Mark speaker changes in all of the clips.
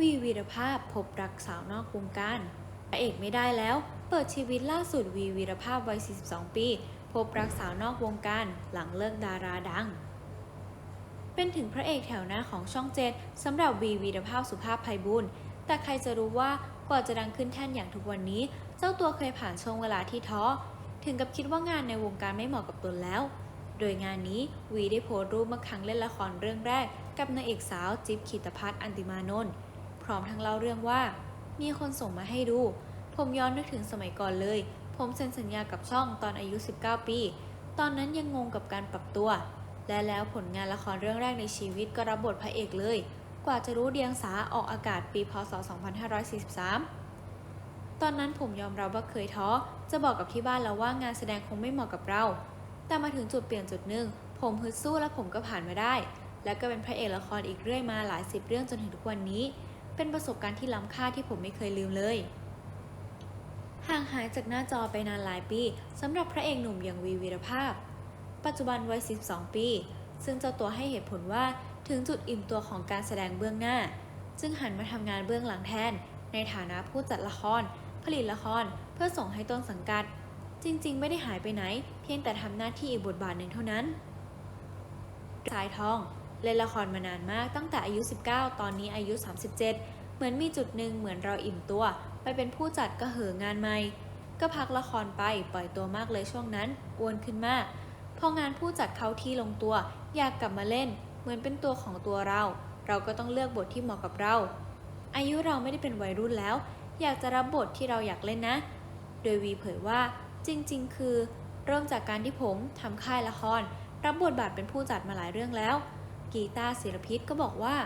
Speaker 1: วีวีรภาพพบรักสาวนอกวงการพระเอกไม่ได้แล้ว เปิดชีวิตล่าสุดวีวีรภาพวัย 42 ปี พบรักสาวนอกวงการหลังเลิกดาราดัง เป็นถึงพระเอกแถวหน้าของช่องเจ็ดสำหรับวีวีรภาพสุภาพไพบูลแต่ใครจะรู้ว่ากว่าจะดังขึ้นแท่นอย่างทุกวันนี้ เจ้าตัวเคยผ่านช่วงเวลาที่ท้อ ถึงกับคิดว่างานในวงการไม่เหมาะกับตนแล้ว โดยงานนี้วีได้โพสต์รูปเมื่อครั้งเล่นละครเรื่องแรก กับนางเอกสาวจิ๊บขีตพัฒน์อันติมานนท์ พร้อมทั้งเล่าเรื่องว่า มีคนส่งมาให้ดู ผมย้อนนึกถึงสมัยก่อนเลย ผมเซ็นสัญญากับช่องตอนอายุ 19 ปี ตอนนั้นยังงงกับการปรับตัว และแล้วผลงานละครเรื่องแรกในชีวิตก็รับบทพระเอกเลย กว่าจะรู้เดียงสาออกอากาศปีพศ 2543 ตอนนั้นผมยอมรับว่าเคยท้อ จะบอกกับที่บ้านแล้วว่างานแสดงคงไม่เหมาะกับเรา แต่มาถึงจุดเปลี่ยนจุดหนึ่งผมฮึดสู้และผมก็ผ่านมาได้แล้วก็เป็นพระเอกละครอีกเรื่อยมาหลายสิบเรื่องจนถึงทุกวันนี้ เป็นประสบการณ์ที่ล้ำค่าที่ผมไม่เคยลืมเลย ห่างหายจากหน้าจอไปนานหลายปีสำหรับพระเอกหนุ่มอย่างวีวีรภาพ ปัจจุบันวัย 12 ปี ซึ่งเจ้าตัวให้เหตุผลว่าถึงจุดอิ่มตัวของการแสดงเบื้องหน้า จึงหันมาทำงานเบื้องหลังแทน ในฐานะผู้จัดละคร ผลิตละคร เพื่อส่งให้ต้นสังกัด จริง ๆ ไม่ได้หายไปไหน เพียงแต่ทำหน้าที่อีกบทบาทหนึ่งเท่านั้น สายทอง เล่นละครมานานมากตั้งแต่อายุ 19 ตอนนี้อายุ 37 เหมือนมีจุดหนึ่งเหมือนเราอิ่มตัว ไปเป็นผู้จัดก็เหองานใหม่ ก็พักละครไปปล่อยตัวมากเลยช่วงนั้นอ้วนขึ้นมาก พองานผู้จัดเขาที่ลงตัว อยากกลับมาเล่น เหมือนเป็นตัวของตัวเรา เราก็ต้องเลือกบทที่เหมาะกับเรา อายุเราไม่ได้เป็นวัยรุ่นแล้ว อยากจะรับบทที่เราอยากเล่นนะ โดยวีเผยว่าจริง ๆ คือ เริ่มจากการที่ผมทำค่ายละครรับบทบาทเป็นผู้จัดมาหลายเรื่องแล้ว กีตาร์ศิลพิษก็บอกว่า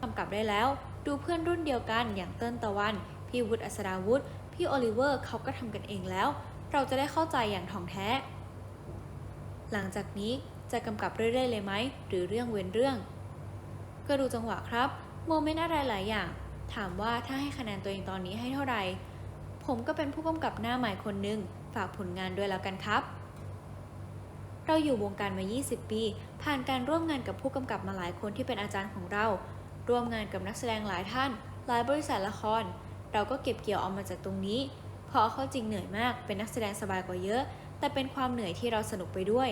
Speaker 1: กำกับได้แล้ว ดูเพื่อนรุ่นเดียวกันอย่างเติ้ลตะวัน พี่วุฒิอัศราวุธพี่โอลิเวอร์เขาก็ทำกันเองแล้ว เราจะได้เข้าใจอย่างถ่องแท้ หลังจากนี้จะกำกับเรื่อยๆเลยไหมหรือเรื่องเว้นเรื่อง ก็ดูจังหวะครับโมเมนต์อะไรหลายอย่าง ถามว่าถ้าให้คะแนนตัวเองตอนนี้ให้เท่าไหร่ผมก็เป็นผู้กำกับหน้าใหม่คนหนึ่งฝากผลงานด้วยแล้วกันครับ เราอยู่วงการมา 20 ปี ผ่านการร่วมงานกับผู้กำกับมาหลายคนที่เป็นอาจารย์ของเรา ร่วมงานกับนักแสดงหลายท่าน หลายบริษัทละคร เราก็เก็บเกี่ยวเอามาจากตรงนี้ พอเอาเข้าจริงเหนื่อยมาก เป็นนักแสดงสบายกว่าเยอะ แต่เป็นความเหนื่อยที่เราสนุกไปด้วย